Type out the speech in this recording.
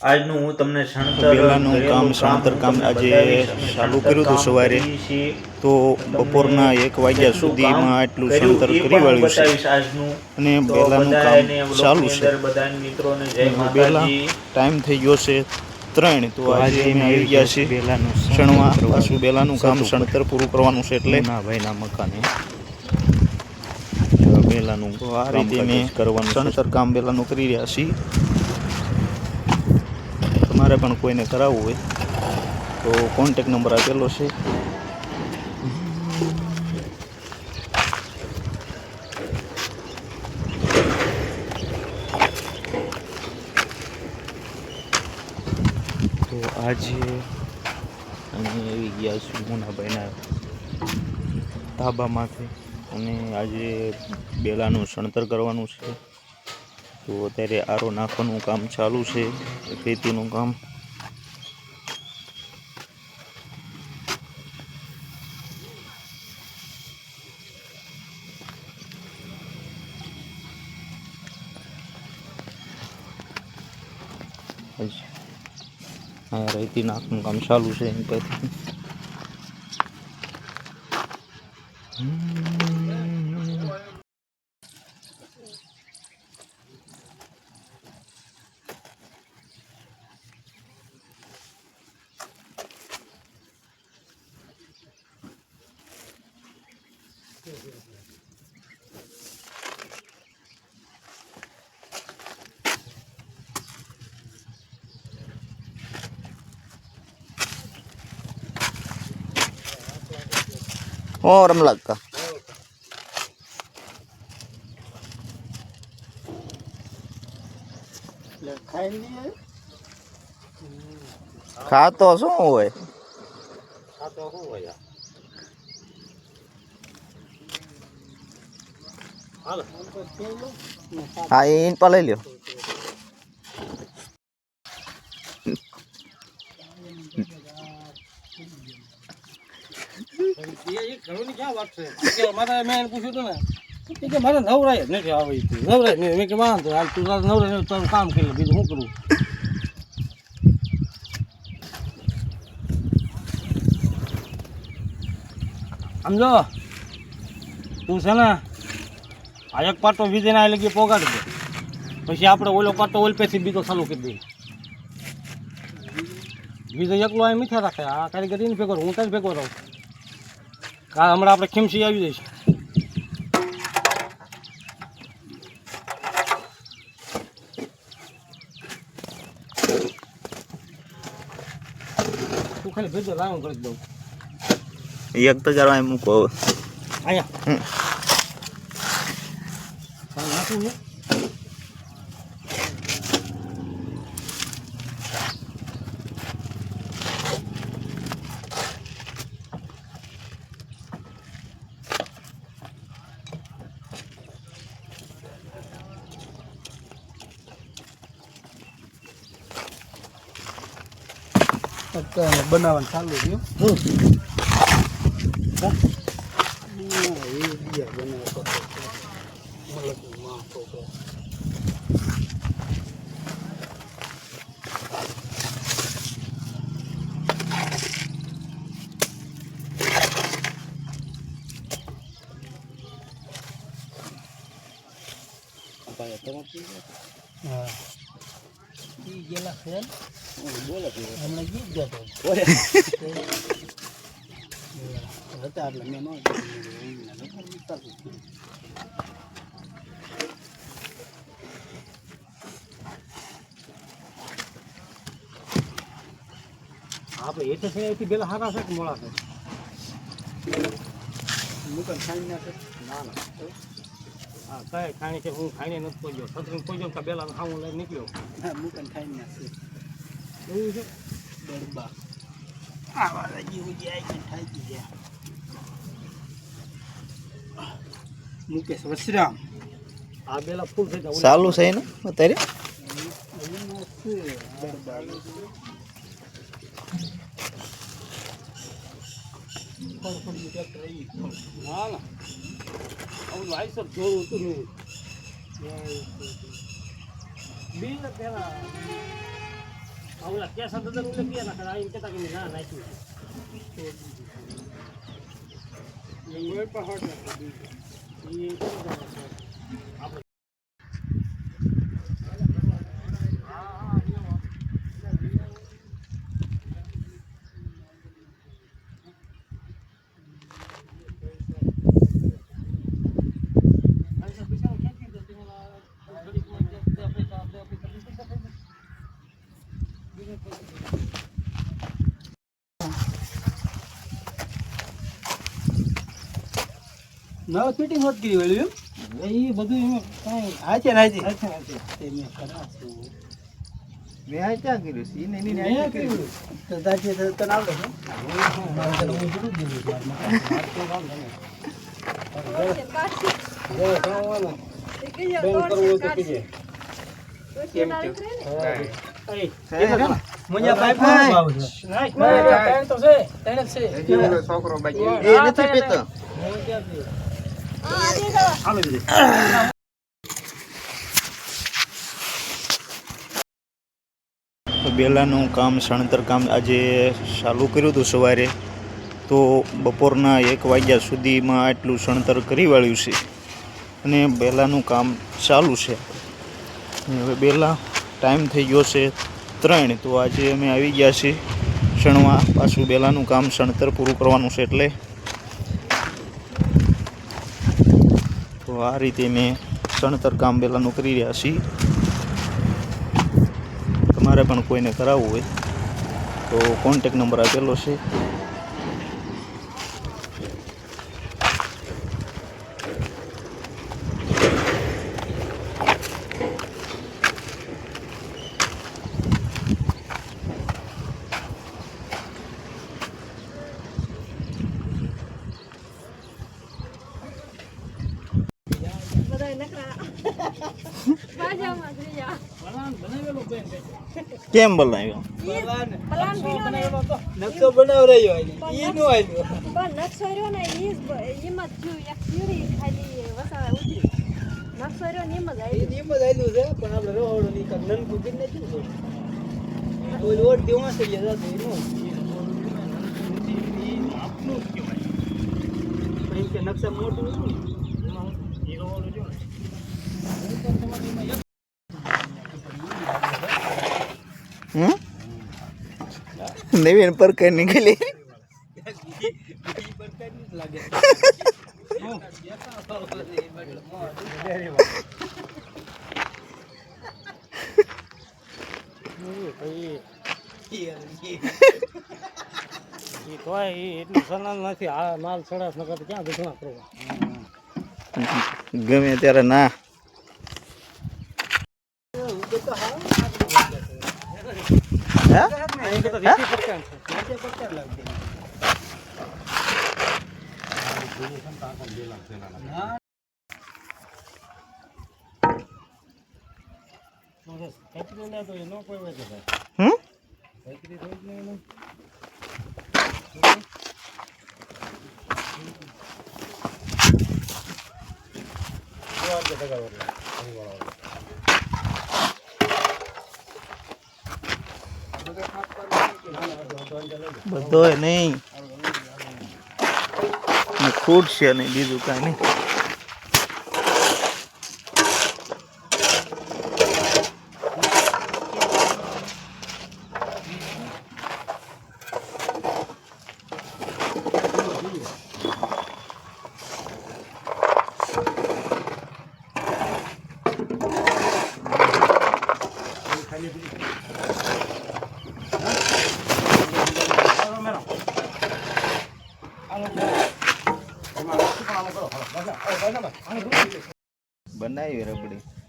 આજનું હું તમને પહેલાનું કામ શણતર કામ આજે ચાલુ કર્યું હતું સવારે. તો બપોરના એક વાગ્યા સુધીમાં આટલું શણતર કરી વાળ્યું છે. અને પહેલાંનું કામ ચાલુ છે. માતાજી. ટાઈમ થઈ ગયો છે ત્રણ. તો આજે અમે આવી ગયા છીએ બેલાનું શણવા. પાછું બેલાનું કામ શણતર પૂરું કરવાનું છે એટલે ના ભાઈના મકાને. બેલાનું આ રીતે અમે કરવાનું શણતર કામ બેલાનું કરી રહ્યા છીએ. તમારે પણ કોઈને કરાવવું હોય, તો કોન્ટેક નંબર આપેલો છે. તો આજે અમે આવી ગયા છું મોનાભાઈના ધાબામાંથી અને આજે બેલાનું શણતર કરવાનું છે. તો અત્યારે આરો નાખવાનું કામ ચાલુ છે, ખેતીનું કામ. રેતી નાખવાનું કામ ચાલુ છે એમ કહેતી ખાતો શું હોય ખાતો શું હોય હા એ પર લઈ લ્યો ઘણું ક્યાં વાત મેં એને પૂછ્યું હતું ને, કે બીજું શું કરું? સમજો? તું છે ને, આ એક પાટો વીજે ના લગી પોગાડી દે. પછી આપણે ઓલો પાટો ઓલ પેથી બીજો ચાલુ કરી દઈએ. બીજો એકલો અહીં મીઠા રાખે. આ કારીગર એને ભેગો હું તારી ભેગો રહું. કા હમણાં આપણે ખીમસી આવી જઈશ. તું ખાલી ભેજો લાવું કરી દઉં. એક તો જરા મૂકો હવે. અહીંયા હમ. પાણી નાખવું છે બનાવવાનું ચાલુ થયું હા ઈ ગયેલા છે હમણાં ગીત બોલે હતા એટલે મેં આપણે એટલે છે એથી પેલા સારા છે કે મોડા છે મુકન ખાઈ ના છે ના ના હા કઈ ખાણી છે હું ખાઈને નથી પહોંચ્યો છત્રી પહોંચ્યો તો પેલા ખાવું લઈને નીકળ્યો મુકન ખાઈ ના છે. એવું છે દરબા આવા ઉજી આવી ગઈ થાકી ગયા મુકેશ વસરામ આ ફૂલ થઈ જાય ચાલુ છે ને અત્યારે? જોયું હતું નહીં બિલ પેલા આ ઓલા કેસ હતા તો ઓલે ક્યાં નાખે? આ એમ કહેતા કે મેં ના નાખ્યું છે. એ પહાડ નાખ્યું. એ કેવું જાણે છે? આપણે નવ ફિટિંગ હોત કરી વળ્યું એ બધું એમાં કાંઈ હા છે ને હાજી હાચે હાચે. તે મેં કરાશું. મેં આ ક્યાં કર્યું? છે એને કર્યું. તો તાજી તો તને આવડે છે? હું દીધું છે. ને, છે. છે. નથી પીતો દીદી. તો બેલાનું કામ, સણતર કામ આજે ચાલુ કર્યું હતું સવારે. તો બપોરના એક વાગ્યા સુધીમાં આટલું સણતર કરી વાળ્યું છે અને બેલાનું કામ ચાલુ છે. હવે બેલા ટાઈમ થઈ ગયો છે ત્રણ. તો આજે અમે આવી ગયા છીએ શણવા. પાછું બેલાનું કામ સણતર પૂરું કરવાનું છે એટલે આ રીતે મેં ચણતર કામ પહેલાંનું કરી રહ્યા છીએ. તમારે પણ કોઈને કરાવવું હોય તો કોન્ટેક નંબર આપેલો છે. કેમ બનાવ્યો? નકશો બનાવ રહ્યો એને ઈ નો આવ્યો પણ નકશો રહ્યો ને ઈ એમ જ થયું. એક સીડી ખાલી વસાવા ઉતરી. નકશો રહ્યો ને એમ જ આવી એમ જ આવ્યું છે પણ આપણે રોડની કાંક નનકું કરી નાખ્યું છે ઓલી ઓટ એનું. પણ કે નકશા મોટું હતું ને એમાં હીરો વાળું જો ને. હમ નવીન પર કઈ નીકળી એ ભાઈ, ઈ તોય ઈ એટલું સલામ નથી આ માલ સડાસ નકર તો ક્યાં દુખણા નીકળી. ગમે ત્યારે ના અહીં કરતા વીસી પચાસ છે. તો બસ, કચરું ના તો એ ન કોઈ હોય તો ભાઈ. હમ કચરી થોડીક ને એનું. જો આ કે ટકા વાળા, અહીં વાળા. બધો નહીં ફૂડ છે નહીં બીજું કાંઈ નહીં બનાવી રબડી.